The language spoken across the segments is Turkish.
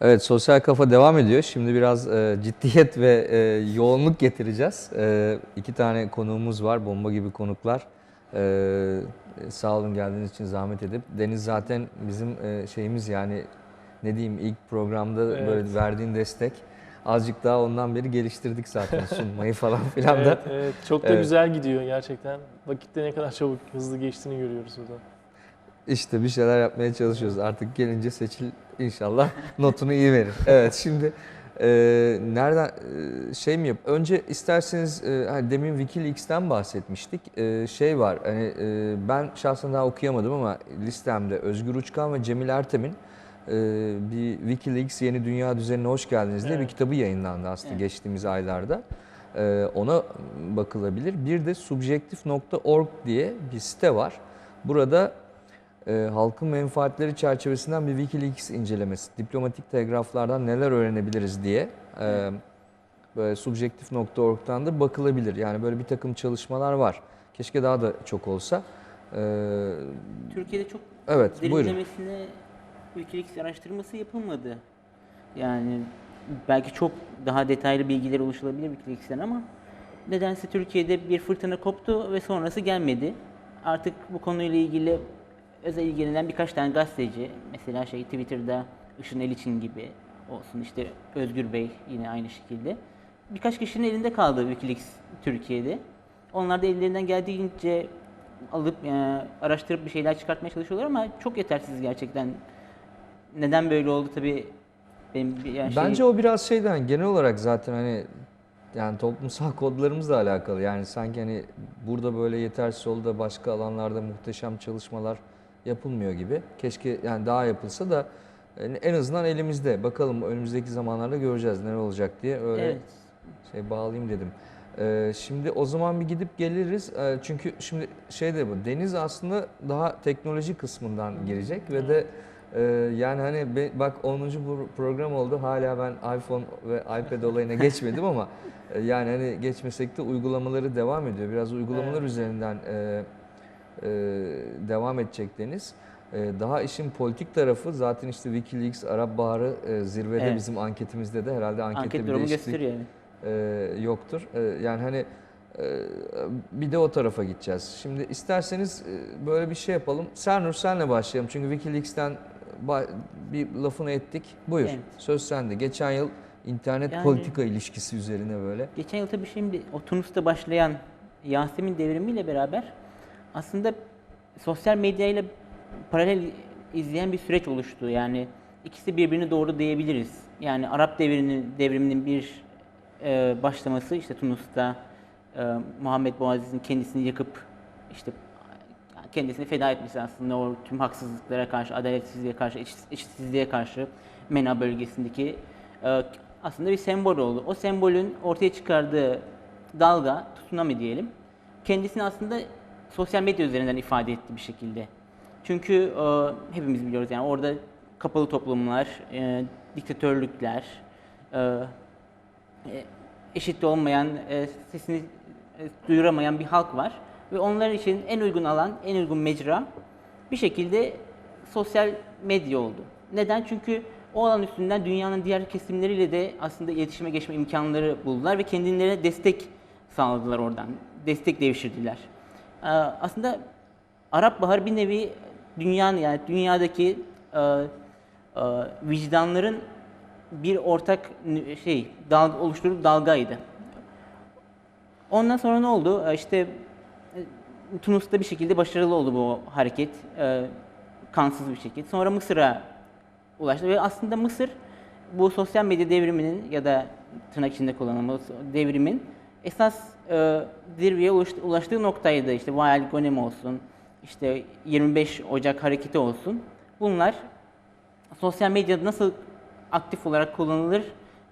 Evet, Sosyal Kafa devam ediyor. Şimdi biraz e, ciddiyet ve e, yoğunluk getireceğiz. E, iki tane konuğumuz var, bomba gibi konuklar. E, sağ olun geldiğiniz için zahmet edip. Deniz zaten bizim e, şeyimiz yani ne diyeyim ilk programda Evet. böyle verdiğin destek. Azıcık daha ondan beri geliştirdik zaten sunmayı falan filan da. Evet, evet. Çok da Evet. güzel gidiyor gerçekten. Vakitte ne kadar çabuk, hızlı geçtiğini görüyoruz burada. İşte bir şeyler yapmaya çalışıyoruz. Artık gelince seçil inşallah notunu iyi verir. Evet şimdi e, nereden e, şey mi yap? Önce isterseniz e, hani demin WikiLeaks'ten bahsetmiştik. E, şey var hani e, ben şahsen daha okuyamadım ama listemde Özgür Uçkan ve Cemil Ertem'in e, bir WikiLeaks Yeni Dünya Düzenine Hoş Geldiniz diye bir Evet. kitabı yayınlandı aslında Evet. geçtiğimiz aylarda. E, ona bakılabilir. Bir de subjektif.org diye bir site var. Burada e, halkın menfaatleri çerçevesinden bir Wikileaks incelemesi, diplomatik telgraflardan neler öğrenebiliriz diye e, böyle subjektif.org'dan da bakılabilir. Yani böyle bir takım çalışmalar var. Keşke daha da çok olsa. E, Türkiye'de çok evet, buyurun. derinlemesine Wikileaks araştırması yapılmadı. Yani belki çok daha detaylı bilgiler ulaşılabilir Wikileaks'ten ama nedense Türkiye'de bir fırtına koptu ve sonrası gelmedi. Artık bu konuyla ilgili özel ilgilenen birkaç tane gazeteci, mesela şey Twitter'da Işın Eliçin gibi olsun işte Özgür Bey yine aynı şekilde. Birkaç kişinin elinde kaldı Wikileaks Türkiye'de. Onlar da ellerinden geldiğince alıp e, araştırıp bir şeyler çıkartmaya çalışıyorlar ama çok yetersiz gerçekten. Neden böyle oldu tabii benim bir yani şey- Bence o biraz şeyden genel olarak zaten hani yani toplumsal kodlarımızla alakalı. Yani sanki hani burada böyle yetersiz oldu da başka alanlarda muhteşem çalışmalar yapılmıyor gibi. Keşke yani daha yapılsa da en azından elimizde. Bakalım önümüzdeki zamanlarda göreceğiz neler olacak diye öyle Evet. şey bağlayayım dedim. Ee, şimdi o zaman bir gidip geliriz. Ee, çünkü şimdi şey de bu. Deniz aslında daha teknoloji kısmından girecek ve de e, yani hani be- bak 10. pro- program oldu. Hala ben iPhone ve iPad olayına geçmedim ama e, yani hani geçmesek de uygulamaları devam ediyor. Biraz uygulamalar Evet. üzerinden e, devam edecek Deniz. E, daha işin politik tarafı zaten işte WikiLeaks, Arap Baharı e, zirvede Evet. bizim anketimizde de herhalde ankette Anket bir değişiklik e, yoktur. E, yani hani e, bir de o tarafa gideceğiz. Şimdi isterseniz e, böyle bir şey yapalım. Sernur senle başlayalım. Çünkü Wikileaks'ten bir lafını ettik. Buyur. Evet. Söz sende. Geçen yıl internet Yani- politika ilişkisi üzerine böyle. Geçen yıl tabii şimdi o Tunus'ta başlayan Yasemin devrimiyle beraber aslında sosyal medyayla paralel izleyen bir süreç oluştu. Yani ikisi birbirini doğru diyebiliriz. Yani Arap devrinin devriminin bir e, başlaması işte Tunus'ta e, Muhammed Bouaziz'in kendisini yakıp işte kendisini feda etmesi aslında o tüm haksızlıklara karşı, adaletsizliğe karşı, eşit- eşitsizliğe karşı MENA bölgesindeki e, aslında bir sembol oldu. O sembolün ortaya çıkardığı dalga, tsunami diyelim, kendisini aslında sosyal medya üzerinden ifade etti bir şekilde. Çünkü e, hepimiz biliyoruz yani orada kapalı toplumlar, e, diktatörlükler, e, e, eşit olmayan, e, sesini e, duyuramayan bir halk var. Ve onlar için en uygun alan, en uygun mecra bir şekilde sosyal medya oldu. Neden? Çünkü o alan üstünden dünyanın diğer kesimleriyle de aslında iletişime geçme imkanları buldular ve kendilerine destek sağladılar oradan. Destek devşirdiler. Ee, Aslında Arap Baharı bir nevi dünyanın yani dünyadaki e, e, vicdanların bir ortak şey dalga oluşturup dalgaydı. Ondan sonra ne oldu? Ee, İşte e, Tunus'ta bir şekilde başarılı oldu bu hareket. e, kansız bir şekilde. Sonra Mısır'a ulaştı ve aslında Mısır bu sosyal medya devriminin ya da tırnak içinde kullanılmış devrimin esas e, zirveye ulaştı- ulaştığı noktaydı. İşte Vael Gonem olsun, işte 25 Ocak hareketi olsun. Bunlar sosyal medyada nasıl aktif olarak kullanılır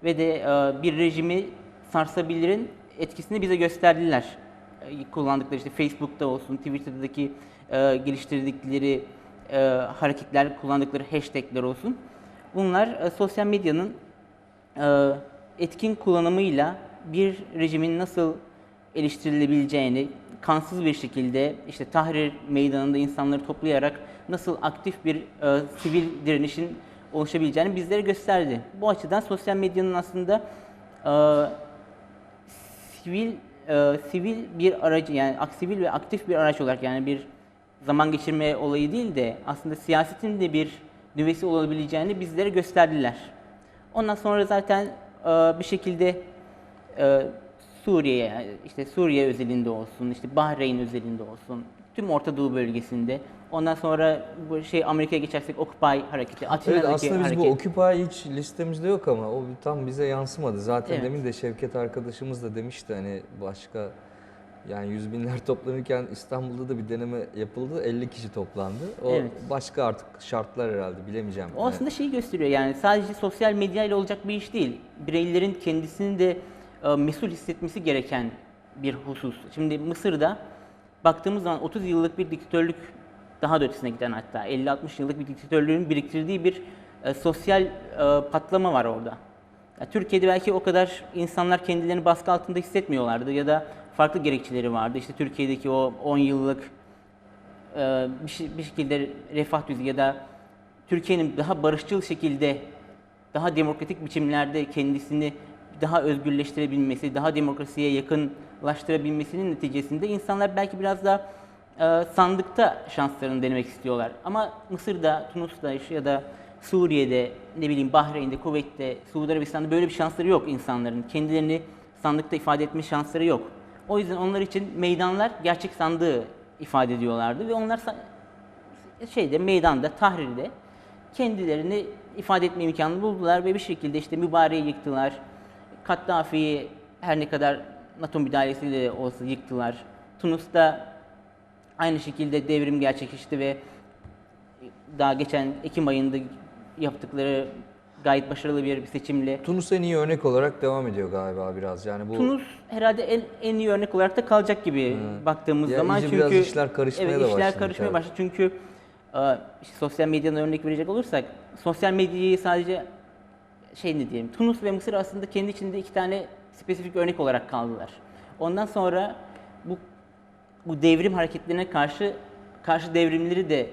ve de e, bir rejimi sarsabilirin etkisini bize gösterdiler. E, kullandıkları işte Facebook'ta olsun, Twitter'daki e, geliştirdikleri e, hareketler, kullandıkları hashtagler olsun. Bunlar e, sosyal medyanın e, etkin kullanımıyla bir rejimin nasıl eleştirilebileceğini, kansız bir şekilde işte Tahrir meydanında insanları toplayarak nasıl aktif bir e, sivil direnişin oluşabileceğini bizlere gösterdi. Bu açıdan sosyal medyanın aslında e, sivil e, sivil bir aracı yani sivil ve aktif bir araç olarak yani bir zaman geçirme olayı değil de aslında siyasetin de bir nüvesi olabileceğini bizlere gösterdiler. Ondan sonra zaten e, bir şekilde e, Suriye işte Suriye özelinde olsun, işte Bahreyn özelinde olsun, tüm Orta Doğu bölgesinde. Ondan sonra bu şey Amerika'ya geçersek Occupy hareketi, Evet Atina'daki aslında biz hareket. bu Occupy hiç listemizde yok ama o tam bize yansımadı. Zaten Evet. demin de Şevket arkadaşımız da demişti hani başka yani yüz binler toplanırken İstanbul'da da bir deneme yapıldı. 50 kişi toplandı. O Evet. başka artık şartlar herhalde bilemeyeceğim. O aslında şeyi gösteriyor yani sadece sosyal medya ile olacak bir iş değil. Bireylerin kendisini de mesul hissetmesi gereken bir husus. Şimdi Mısır'da baktığımız zaman 30 yıllık bir diktatörlük daha da ötesine giden hatta 50-60 yıllık bir diktatörlüğün biriktirdiği bir e, sosyal e, patlama var orada. Ya Türkiye'de belki o kadar insanlar kendilerini baskı altında hissetmiyorlardı ya da farklı gerekçeleri vardı. İşte Türkiye'deki o 10 yıllık e, bir, bir şekilde refah düzeyi ya da Türkiye'nin daha barışçıl şekilde daha demokratik biçimlerde kendisini daha özgürleştirebilmesi, daha demokrasiye yakınlaştırabilmesinin neticesinde insanlar belki biraz daha e, sandıkta şanslarını denemek istiyorlar. Ama Mısır'da, Tunus'ta ya da Suriye'de, ne bileyim Bahreyn'de, Kuveyt'te, Suudi Arabistan'da böyle bir şansları yok insanların. Kendilerini sandıkta ifade etme şansları yok. O yüzden onlar için meydanlar gerçek sandığı ifade ediyorlardı ve onlar şeyde meydanda, Tahrir'de kendilerini ifade etme imkanı buldular ve bir şekilde işte mübareği yıktılar. Kaddafi'yi her ne kadar NATO müdahalesiyle de olsa yıktılar. Tunus'ta aynı şekilde devrim gerçekleşti ve daha geçen Ekim ayında yaptıkları gayet başarılı bir seçimle Tunus en iyi örnek olarak devam ediyor galiba biraz. Yani bu Tunus herhalde en, en iyi örnek olarak da kalacak gibi baktığımız Ya zaman çünkü biraz işler karışmaya evet, da işler karışmaya başladı çünkü e, işte sosyal medyadan örnek verecek olursak sosyal medyayı sadece şey ne diyelim Tunus ve Mısır aslında kendi içinde iki tane spesifik örnek olarak kaldılar. Ondan sonra bu bu devrim hareketlerine karşı karşı devrimleri de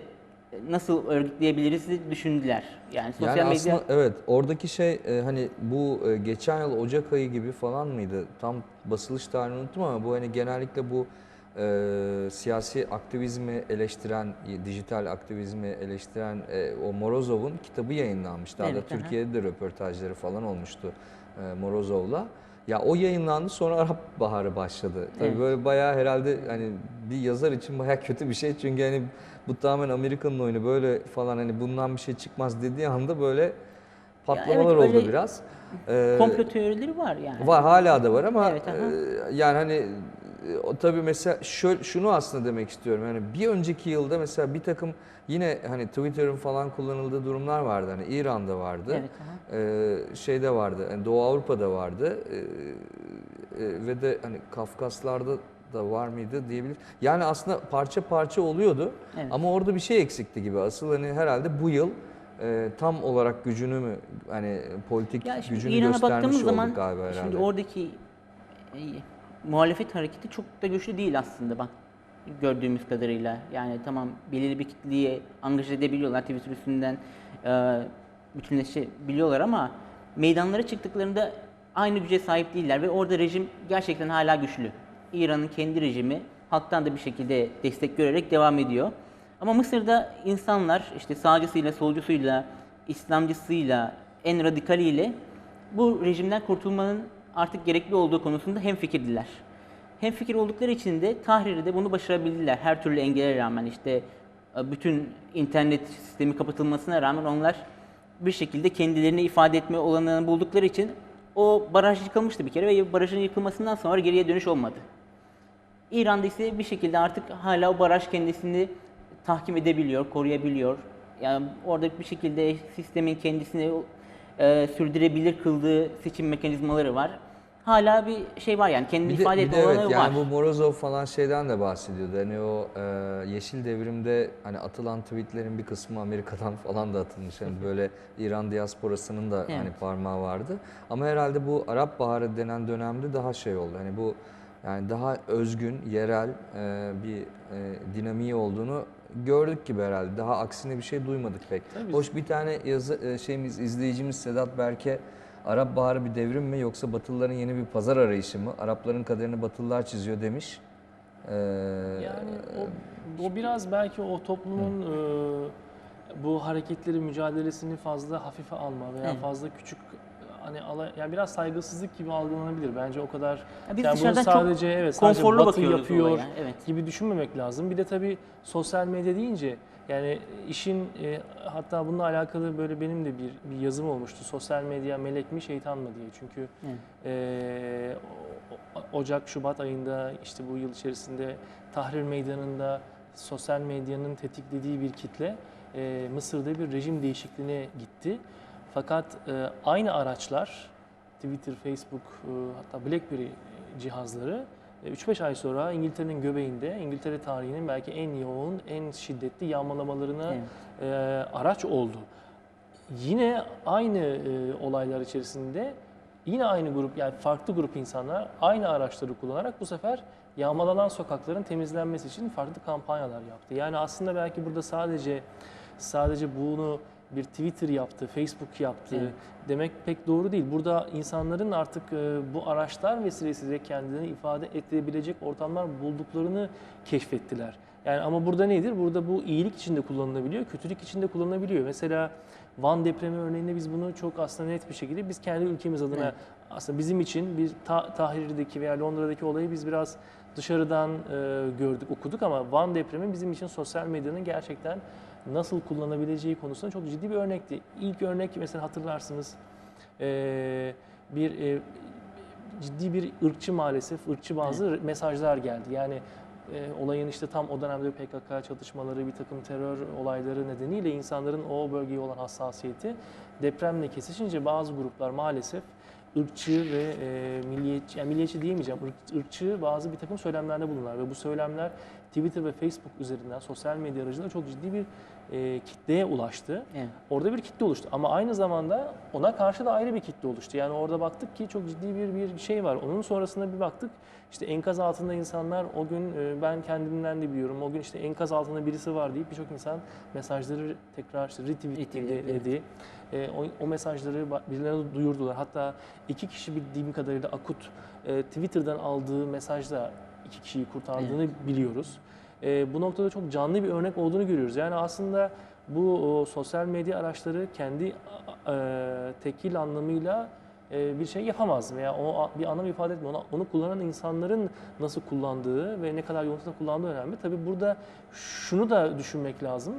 nasıl örgütleyebiliriz diye düşündüler. Yani sosyal yani medya aslında evet oradaki şey e, hani bu e, geçen yıl Ocak ayı gibi falan mıydı? Tam basılış tarihini unuttum ama bu hani genellikle bu e, siyasi aktivizmi eleştiren, dijital aktivizmi eleştiren e, o Morozov'un kitabı yayınlanmıştı. Hatta Evet, aha. Türkiye'de de röportajları falan olmuştu e, Morozov'la. Ya o yayınlandı sonra Arap Baharı başladı. Tabii Evet. böyle bayağı herhalde hani bir yazar için bayağı kötü bir şey çünkü hani bu tamamen Amerika'nın oyunu böyle falan hani bundan bir şey çıkmaz dediği anda böyle patlamalar evet, oldu biraz. Ee, komplo teorileri var yani. var hala da var ama Evet, aha. e, yani hani o tabii mesela şöyle şunu aslında demek istiyorum. Yani bir önceki yılda mesela bir takım yine hani Twitter'ın falan kullanıldığı durumlar vardı. Hani İran'da vardı. Evet. Ee, şeyde vardı. Yani Doğu Avrupa'da vardı. Ee, e, ve de hani Kafkaslar'da da var mıydı diyebilir. Yani aslında parça parça oluyordu. Evet. Ama orada bir şey eksikti gibi. Asıl hani herhalde bu yıl e, tam olarak gücünü mü hani politik gücünü İran'a göstermiş olduk zaman galiba herhalde. şimdi oradaki e, muhalefet hareketi çok da güçlü değil aslında bak gördüğümüz kadarıyla. Yani tamam belirli bir kitleyi angaje edebiliyorlar Twitter üstünden e, bütünleşebiliyorlar ama meydanlara çıktıklarında aynı güce sahip değiller ve orada rejim gerçekten hala güçlü. İran'ın kendi rejimi halktan da bir şekilde destek görerek devam ediyor. Ama Mısır'da insanlar işte sağcısıyla, solcusuyla, İslamcısıyla, en radikaliyle bu rejimden kurtulmanın artık gerekli olduğu konusunda hemfikirdiler. Hemfikir oldukları için de Tahrir'de bunu başarabildiler. Her türlü engele rağmen işte e, bütün internet sistemi kapatılmasına rağmen onlar bir şekilde kendilerini ifade etme olanağını buldukları için o baraj yıkılmıştı bir kere ve barajın yıkılmasından sonra geriye dönüş olmadı. İran'da ise bir şekilde artık hala o baraj kendisini tahkim edebiliyor, koruyabiliyor. Yani orada bir şekilde sistemin kendisini e, sürdürebilir kıldığı seçim mekanizmaları var. Hala bir şey var yani kendini Bir de, ifade etme evet yani var. bu Morozov falan şeyden de bahsediyordu. Hani o e, yeşil devrimde hani atılan tweetlerin bir kısmı Amerika'dan falan da atılmış. Hani böyle İran diasporasının da hani Evet. parmağı vardı. Ama herhalde bu Arap Baharı denen dönemde daha şey oldu. Hani bu Yani daha özgün, yerel e, bir e, dinamiği olduğunu gördük gibi herhalde. Daha aksine bir şey duymadık pek. Tabii. Hoş bir tane yazı e, şeyimiz izleyicimiz Sedat Berke Arap Baharı bir devrim mi yoksa Batılıların yeni bir pazar arayışı mı? Arapların kaderini Batılılar çiziyor demiş. Ee, Yani o, o biraz belki o toplumun e, bu hareketleri, mücadelesini fazla hafife alma veya Evet. fazla küçük hani ala, yani biraz saygısızlık gibi algılanabilir. Bence o kadar Ya biz yani bunu sadece evet sadece konforlu Batı yapıyor olaya, evet. gibi düşünmemek lazım. Bir de tabii sosyal medya deyince yani işin e, hatta bununla alakalı böyle benim de bir, bir yazım olmuştu. Sosyal medya melek mi şeytan mı diye. Çünkü Evet. o- Ocak, Şubat ayında işte bu yıl içerisinde Tahrir Meydanı'nda sosyal medyanın tetiklediği bir kitle e, Mısır'da bir rejim değişikliğine gitti. Fakat e, aynı araçlar Twitter, Facebook e, hatta BlackBerry cihazları e, 3-5 ay sonra İngiltere'nin göbeğinde İngiltere tarihinin belki en yoğun, en şiddetli yağmalamalarına Evet. e, araç oldu. Yine aynı e, olaylar içerisinde yine aynı grup yani farklı grup insanlar aynı araçları kullanarak bu sefer yağmalanan sokakların temizlenmesi için farklı kampanyalar yaptı. Yani aslında belki burada sadece sadece bunu bir Twitter yaptı, Facebook yaptı Evet. demek pek doğru değil. Burada insanların artık e, bu araçlar vesilesiyle kendilerini ifade edebilecek ortamlar bulduklarını keşfettiler. Yani ama burada nedir? Burada bu iyilik içinde kullanılabiliyor, kötülük içinde kullanılabiliyor. Mesela Van depremi örneğinde biz bunu çok aslında net bir şekilde biz kendi ülkemiz adına Evet. aslında bizim için bir ta- Tahrir'deki veya Londra'daki olayı biz biraz dışarıdan e, gördük, okuduk ama Van depremi bizim için sosyal medyanın gerçekten nasıl kullanabileceği konusunda çok ciddi bir örnekti. İlk örnek mesela hatırlarsınız e, bir e, ciddi bir ırkçı maalesef ırkçı bazı mesajlar geldi. Yani e, olayın işte tam o dönemde PKK çatışmaları, bir takım terör olayları nedeniyle insanların o bölgeye olan hassasiyeti depremle kesişince bazı gruplar maalesef ırkçı ve e, milliyetçi, yani milliyetçi diyemeyeceğim, ırk- ırkçı bazı bir takım söylemlerde bulunurlar ve bu söylemler Twitter ve Facebook üzerinden sosyal medya aracılığıyla çok ciddi bir e, kitleye ulaştı. Evet. Orada bir kitle oluştu ama aynı zamanda ona karşı da ayrı bir kitle oluştu. Yani orada baktık ki çok ciddi bir bir şey var. Onun sonrasında bir baktık işte enkaz altında insanlar o gün e, ben kendimden de biliyorum. O gün işte enkaz altında birisi var deyip birçok insan mesajları tekrar işte Retweet, retweetledi. E, o, o mesajları birilerine duyurdular. Hatta iki kişi bildiğim kadarıyla Akut e, Twitter'dan aldığı mesajla iki kişiyi kurtardığını biliyoruz. E, bu noktada çok canlı bir örnek olduğunu görüyoruz. Yani aslında bu o, sosyal medya araçları kendi e, tekil anlamıyla e, bir şey yapamaz veya o bir anlam ifade etmiyor. Onu, onu kullanan insanların nasıl kullandığı ve ne kadar yoğunlukla kullandığı önemli. Tabii burada şunu da düşünmek lazım.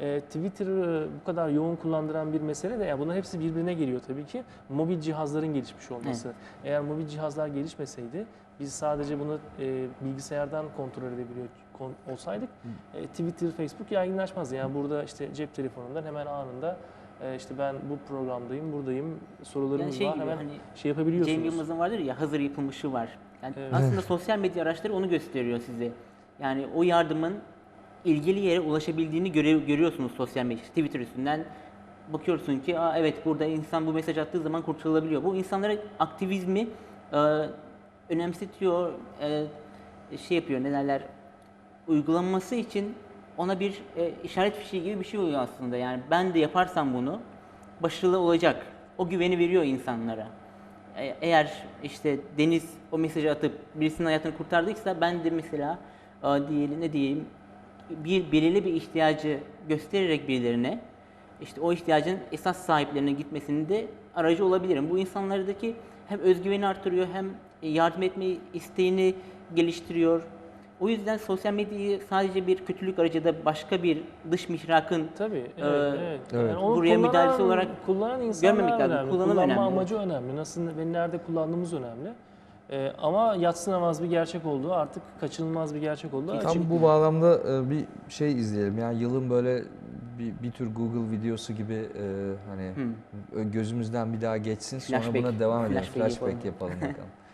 E, Twitter'ı bu kadar yoğun kullandıran bir mesele de yani bunların hepsi birbirine geliyor tabii ki. Mobil cihazların gelişmiş olması. Eğer mobil cihazlar gelişmeseydi biz sadece bunu e, bilgisayardan kontrol edebiliyor kon- olsaydık e, Twitter, Facebook yaygınlaşmazdı. Yani burada işte cep telefonundan hemen anında e, işte ben bu programdayım, buradayım, sorularım Yani şey var gibi hemen hani şey yapabiliyorsunuz. Cem Yılmaz'ın vardır ya hazır yapılmışı var. Yani Evet. aslında sosyal medya araçları onu gösteriyor size. Yani o yardımın ilgili yere ulaşabildiğini göre, görüyorsunuz sosyal medya. Twitter üstünden bakıyorsun ki Aa, evet burada insan bu mesaj attığı zaman kurtarılabiliyor. Bu insanlara aktivizmi e, önemsetiyor, e, şey yapıyor ne uygulanması için ona bir e, işaret fişeği gibi bir şey oluyor aslında. Yani ben de yaparsam bunu başarılı olacak. O güveni veriyor insanlara. E- Eğer işte Deniz o mesajı atıp birisinin hayatını kurtardıysa ben de mesela e, diyelim ne diyeyim bir belirli bir ihtiyacı göstererek birilerine işte o ihtiyacın esas sahiplerine gitmesinin de aracı olabilirim. Bu insanlardaki hem özgüveni artırıyor hem yardım etme isteğini geliştiriyor. O yüzden sosyal medyayı sadece bir kötülük aracı da başka bir dış mihrakın Tabii, evet, Ee, evet. evet. onu Buraya kullanan- müdahalesi olarak kullanan insanlar görmemek lazım. önemli. Kullanım Kullanma önemli. amacı önemli. Nasıl ve nerede kullandığımız önemli. Ee, ama yatsınamaz bir gerçek olduğu, artık kaçınılmaz bir gerçek açık. Tam bu bağlamda e, bir şey izleyelim. Yani yılın böyle bir, bir tür Google videosu gibi e, hani ö- gözümüzden bir daha geçsin sonra Flashback. buna devam edelim. Flashback Flashback yapalım bakalım.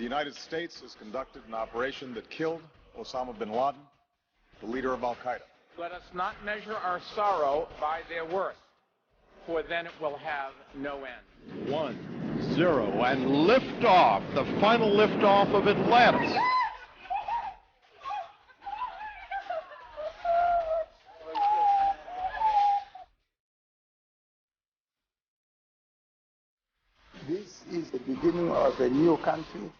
The United States has conducted an operation that killed Osama bin Laden, the leader of Al Qaeda. Let us not measure our sorrow by their worth, for then it will have no end. One, zero, and lift off, the final lift off of Atlantis. This is the beginning of a new country.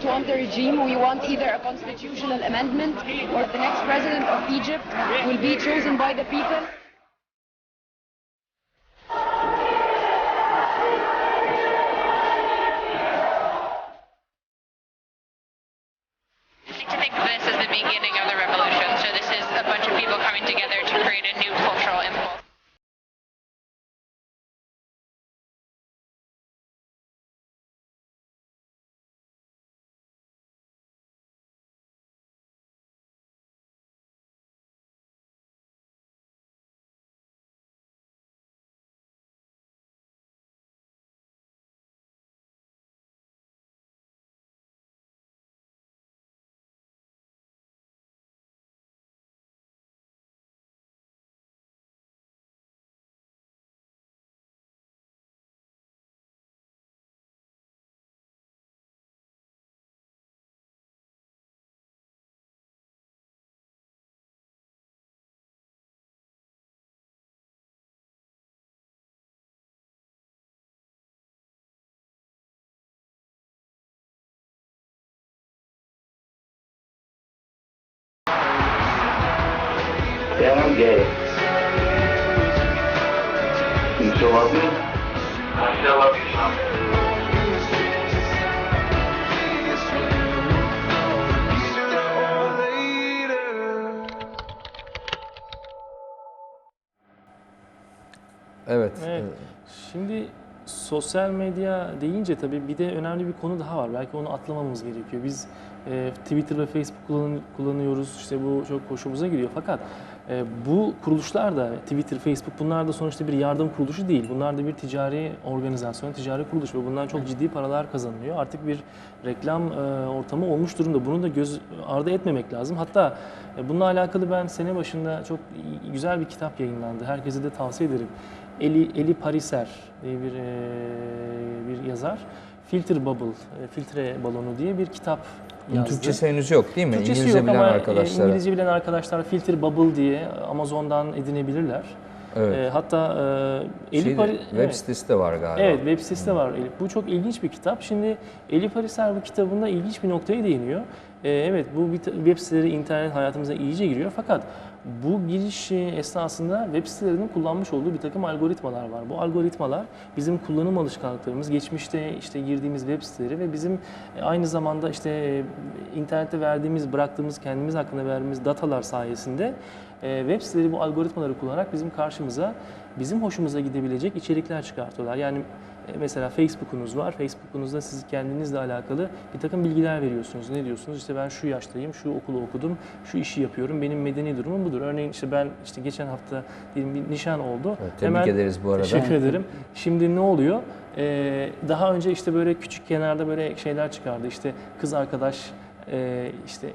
Don't want a regime. We want either a constitutional amendment or the next president of Egypt will be chosen by the people. Gay. You still love me? I still love you, son. Evet. Evet. Şimdi sosyal medya deyince tabii bir de önemli bir konu daha var. Belki onu atlamamamız gerekiyor. Biz e, Twitter ve Facebook kullan- kullanıyoruz. İşte bu çok hoşumuza gidiyor. Fakat e, bu kuruluşlar da Twitter, Facebook bunlar da sonuçta bir yardım kuruluşu değil. Bunlar da bir ticari organizasyon, ticari kuruluş ve bundan çok ciddi paralar kazanılıyor. Artık bir reklam e, ortamı olmuş durumda. Bunu da göz ardı etmemek lazım. Hatta e, bununla alakalı ben sene başında çok güzel bir kitap yayınlandı. Herkese de tavsiye ederim. Eli, Eli Pariser diye bir, e, bir yazar. Filter Bubble, filtre balonu diye bir kitap yazdı. Türkçesi henüz yok değil mi? Türkçesi İngilizce yok bilen ama arkadaşlara. İngilizce bilen arkadaşlar Filter Bubble diye Amazon'dan edinebilirler. Evet. E, hatta e, Eli Şeyde, Pari- web evet. sitesi de var galiba. Evet, web sitesi de var. Elif. Bu çok ilginç bir kitap. Şimdi Elif Pariser bu kitabında ilginç bir noktaya değiniyor. Ee, evet, bu web siteleri internet hayatımıza iyice giriyor. Fakat bu giriş e, esnasında web sitelerinin kullanmış olduğu bir takım algoritmalar var. Bu algoritmalar bizim kullanım alışkanlıklarımız, geçmişte işte girdiğimiz web siteleri ve bizim e, aynı zamanda işte e, internette verdiğimiz, bıraktığımız, kendimiz hakkında verdiğimiz datalar sayesinde e, web siteleri bu algoritmaları kullanarak bizim karşımıza bizim hoşumuza gidebilecek içerikler çıkartıyorlar. Yani e, mesela Facebook'unuz var. Facebook'unuzda siz kendinizle alakalı bir takım bilgiler veriyorsunuz. Ne diyorsunuz? İşte ben şu yaştayım, şu okulu okudum, şu işi yapıyorum. Benim medeni durumum budur. Örneğin işte ben işte geçen hafta diyelim bir nişan oldu. Evet, tebrik ederiz bu arada. Teşekkür ederim. Şimdi ne oluyor? Ee, daha önce işte böyle küçük kenarda böyle şeyler çıkardı. İşte kız arkadaş e, işte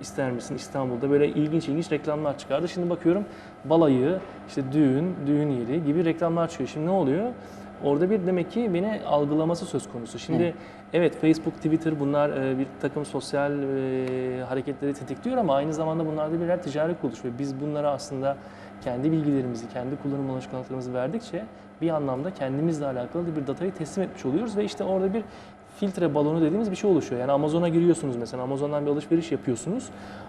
ister misin İstanbul'da böyle ilginç ilginç reklamlar çıkardı. Şimdi bakıyorum balayı, işte düğün, düğün yeri gibi reklamlar çıkıyor. Şimdi ne oluyor? Orada bir demek ki beni algılaması söz konusu. Şimdi evet, Facebook, Twitter bunlar e, bir takım sosyal e, hareketleri tetikliyor ama aynı zamanda bunlar da birer ticari kuruluş ve biz bunlara aslında kendi bilgilerimizi, kendi kullanım alışkanlıklarımızı verdikçe bir anlamda kendimizle alakalı bir datayı teslim etmiş oluyoruz ve işte orada bir filtre balonu dediğimiz bir şey oluşuyor. Yani Amazon'a giriyorsunuz mesela, Amazon'dan bir alışveriş yapıyorsunuz.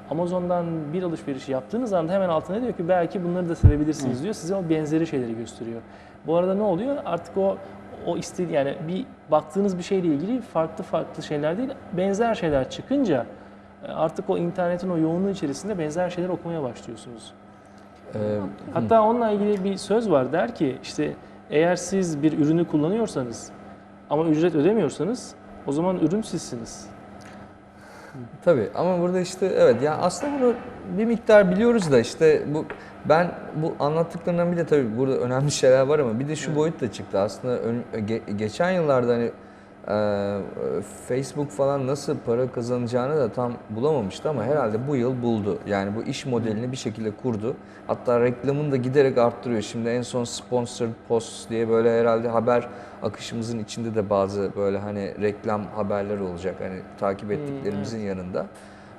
Amazon'dan bir alışveriş yaptığınız anda hemen altına diyor ki belki bunları da sevebilirsiniz diyor. Size o benzeri şeyleri gösteriyor. Bu arada ne oluyor? Artık o o istedi yani bir baktığınız bir şeyle ilgili farklı farklı şeyler değil, benzer şeyler çıkınca e, artık o internetin o yoğunluğu içerisinde benzer şeyler okumaya başlıyorsunuz. Ee, Hatta onunla ilgili bir söz var der ki işte eğer siz bir ürünü kullanıyorsanız ama ücret ödemiyorsanız o zaman ürün sizsiniz. Tabii ama burada işte evet ya aslında bunu bir miktar biliyoruz da işte bu ben bu anlattıklarından bir de tabii burada önemli şeyler var ama bir de şu boyut da çıktı. Aslında ön- ge- geçen yıllarda hani Facebook falan nasıl para kazanacağını da tam bulamamıştı ama herhalde bu yıl buldu. Yani bu iş modelini bir şekilde kurdu. Hatta reklamını da giderek arttırıyor. Şimdi en son sponsored posts diye böyle herhalde haber akışımızın içinde de bazı böyle hani reklam haberler olacak. Hani takip ettiklerimizin yanında.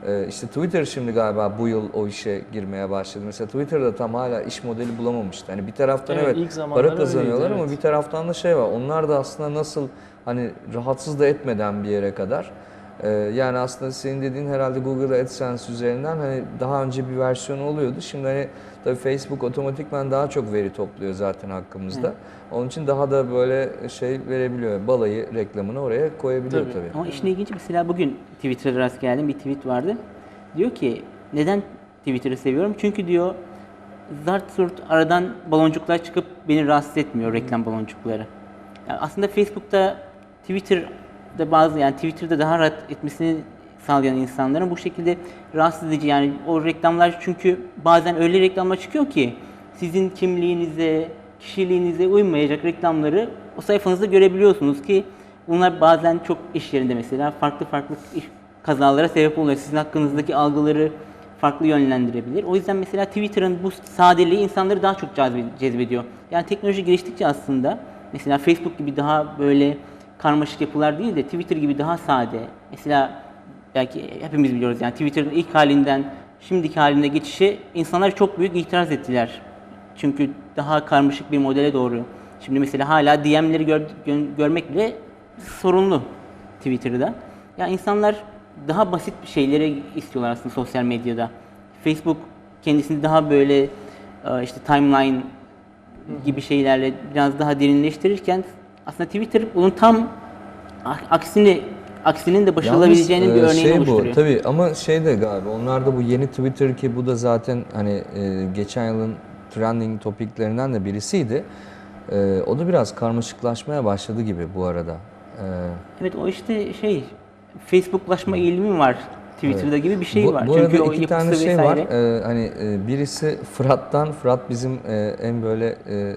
Ee, işte Twitter şimdi galiba bu yıl o işe girmeye başladı. Mesela Twitter'da tam hala iş modeli bulamamıştı. Hani bir taraftan Evet, evet, para kazanıyorlar öyleydi, ama evet. bir taraftan da şey var. Onlar da aslında nasıl hani rahatsız da etmeden bir yere kadar. Ee, yani aslında senin dediğin herhalde Google AdSense üzerinden hani daha önce bir versiyonu oluyordu. Şimdi hani tabii Facebook otomatikman daha çok veri topluyor zaten hakkımızda. Onun için daha da böyle şey verebiliyor. Balayı reklamını oraya koyabiliyor Tabii. tabii. Ama işin ilginci mesela bugün Twitter'da rast geldim bir tweet vardı. Diyor ki neden Twitter'ı seviyorum? Çünkü diyor zart surt aradan baloncuklar çıkıp beni rahatsız etmiyor reklam baloncukları. Yani aslında Facebook'ta Twitter'da bazı yani Twitter'da daha rahat etmesini sağlayan insanların bu şekilde rahatsız edici yani o reklamlar çünkü bazen öyle reklamlar çıkıyor ki sizin kimliğinize, kişiliğinize uymayacak reklamları o sayfanızda görebiliyorsunuz ki bunlar bazen çok iş yerinde mesela farklı farklı iş, kazalara sebep oluyor. Sizin hakkınızdaki algıları farklı yönlendirebilir. O yüzden mesela Twitter'ın bu sadeliği insanları daha çok cezbe- cezbediyor. Yani teknoloji geliştikçe aslında mesela Facebook gibi daha böyle karmaşık yapılar değil de Twitter gibi daha sade. Mesela belki hepimiz biliyoruz yani Twitter'ın ilk halinden şimdiki haline geçişi insanlar çok büyük itiraz ettiler. Çünkü daha karmaşık bir modele doğru. Şimdi mesela hala DM'leri gör- gö- görmek bile sorunlu Twitter'da. Ya insanlar daha basit şeyleri istiyorlar aslında sosyal medyada. Facebook kendisini daha böyle e, işte timeline gibi şeylerle biraz daha derinleştirirken aslında Twitter bunun tam aksini aksinin de başarılabileceğinin Yalnız, bir e, örneğini şey oluşturuyor. Bu, tabii ama şey de galiba onlar da bu yeni Twitter ki bu da zaten hani e, geçen yılın trending topiklerinden de birisiydi. E, o da biraz karmaşıklaşmaya başladı gibi bu arada. E, Evet o işte şey Facebooklaşma eğilimi var Twitter'da gibi bir şey bu, var. Bu Çünkü arada iki tane şey var. E, hani e, birisi Fırat'tan, Fırat bizim e, en böyle e,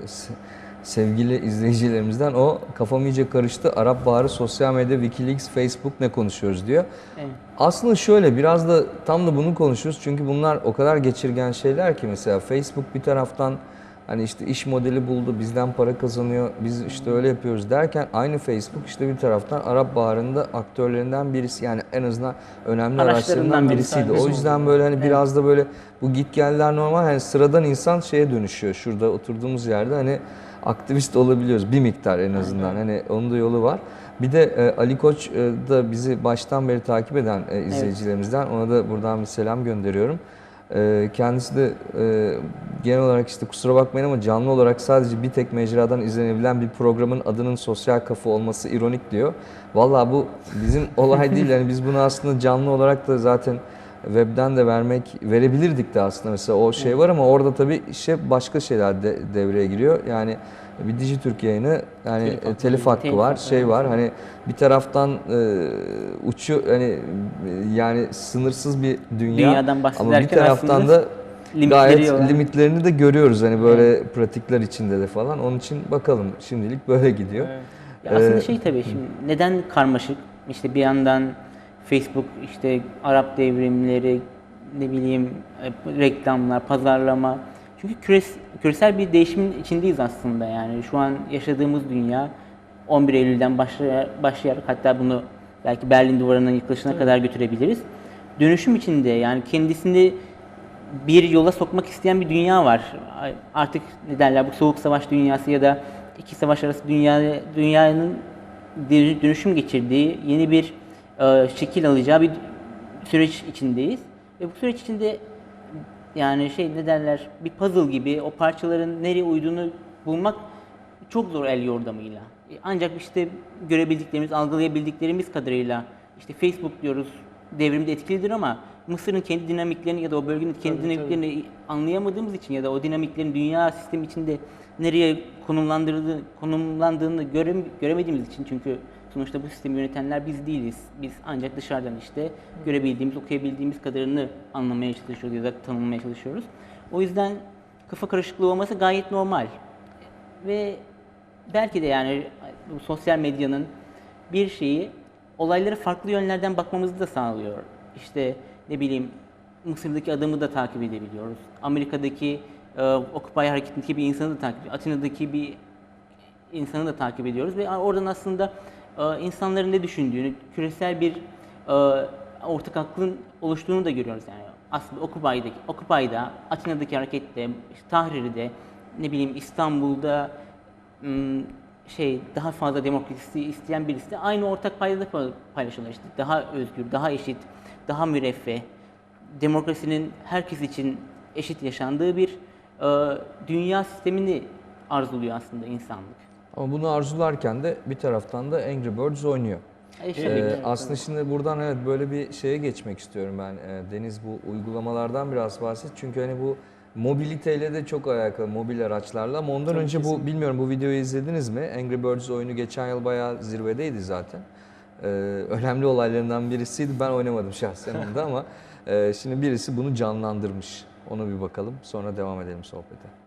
sevgili izleyicilerimizden o kafam iyice karıştı. Arap Baharı sosyal medya, Wikileaks, Facebook ne konuşuyoruz diyor. Evet. Aslında şöyle biraz da tam da bunu konuşuyoruz çünkü bunlar o kadar geçirgen şeyler ki mesela Facebook bir taraftan hani işte iş modeli buldu, bizden para kazanıyor, biz işte öyle yapıyoruz derken aynı Facebook işte bir taraftan Arap Baharı'nda aktörlerinden birisi yani en azından önemli Araçlarından araçlarından bir birisiydi. O yüzden böyle hani biraz da böyle bu git geller normal hani sıradan insan şeye dönüşüyor. Şurada oturduğumuz yerde hani aktivist olabiliyoruz bir miktar en azından. Hani onun da yolu var. Bir de e, Ali Koç e, da bizi baştan beri takip eden e, izleyicilerimizden. Ona da buradan bir selam gönderiyorum. E, kendisi de e, genel olarak işte kusura bakmayın ama canlı olarak sadece bir tek mecradan izlenebilen bir programın adının sosyal kafa olması ironik diyor. Vallahi bu bizim olay değil. Yani biz bunu aslında canlı olarak da zaten webden de vermek verebilirdik de aslında mesela o şey var ama orada tabii işe başka şeyler de devreye giriyor. Yani bir Dijitürk yayını yani Telif telif, hakkı. telif hakkı Telif var, hakkı, şey evet. var. Hani bir taraftan e, uçuyor hani e, yani sınırsız bir dünya Dünyadan ama bir taraftan da gayet olan- limitlerini de görüyoruz hani böyle pratikler içinde de falan. Onun için bakalım şimdilik böyle gidiyor. Ya aslında Ee, şey tabii şimdi neden karmaşık? İşte bir yandan Facebook işte Arap devrimleri ne bileyim e, reklamlar, pazarlama. Çünkü küres, küresel bir değişimin içindeyiz aslında yani. Şu an yaşadığımız dünya 11 Eylül'den başlayarak, başlayarak hatta bunu belki Berlin duvarının yıkılışına kadar götürebiliriz. Dönüşüm içinde yani kendisini bir yola sokmak isteyen bir dünya var. Artık ne derler bu soğuk savaş dünyası ya da iki savaş arası dünya dünyanın dönü- dönüşüm geçirdiği yeni bir e, şekil alacağı bir süreç içindeyiz. Ve bu süreç içinde yani şey ne derler bir puzzle gibi o parçaların nereye uyduğunu bulmak çok zor el yordamıyla. E, Ancak işte görebildiklerimiz, algılayabildiklerimiz kadarıyla işte Facebook diyoruz devrimde etkilidir ama Mısır'ın kendi dinamiklerini ya da o bölgenin kendi Tabii, dinamiklerini anlayamadığımız için ya da o dinamiklerin dünya sistemi içinde nereye konumlandırıldığı, konumlandığını göre, göremediğimiz için çünkü Sonuçta bu sistemi yönetenler biz değiliz. Biz ancak dışarıdan işte görebildiğimiz, okuyabildiğimiz kadarını anlamaya çalışıyoruz ya da tanımlamaya çalışıyoruz. O yüzden kafa karışıklığı olması gayet normal. Ve belki de yani bu sosyal medyanın bir şeyi olaylara farklı yönlerden bakmamızı da sağlıyor. İşte ne bileyim Mısır'daki adamı da takip edebiliyoruz. Amerika'daki e, Occupy hareketindeki bir insanı da takip. Atina'daki bir insanı da takip ediyoruz ve oradan aslında insanların ne düşündüğünü, küresel bir e, ortak aklın oluştuğunu da görüyoruz yani. Aslında Occupy'daki, Occupy'da, Atina'daki harekette, Tahrir'de, ne bileyim İstanbul'da şey daha fazla demokrasi isteyen birisi de aynı ortak paydada pa- paylaşıyorlar işte. Daha özgür, daha eşit, daha müreffeh, demokrasinin herkes için eşit yaşandığı bir e, dünya sistemini arzuluyor aslında insanlık. Ama bunu arzularken de bir taraftan da Angry Birds oynuyor. E, Ee, aslında şimdi buradan evet böyle bir şeye geçmek istiyorum ben. Ee, Deniz bu uygulamalardan biraz bahset. Çünkü hani bu mobiliteyle de çok alakalı mobil araçlarla ama ondan Tabii, önce bu kesinlikle. bilmiyorum bu videoyu izlediniz mi? Angry Birds oyunu geçen yıl bayağı zirvedeydi zaten. Ee, önemli olaylarından birisiydi. Ben oynamadım şahsen onda ama e, şimdi birisi bunu canlandırmış. Ona bir bakalım sonra devam edelim sohbete.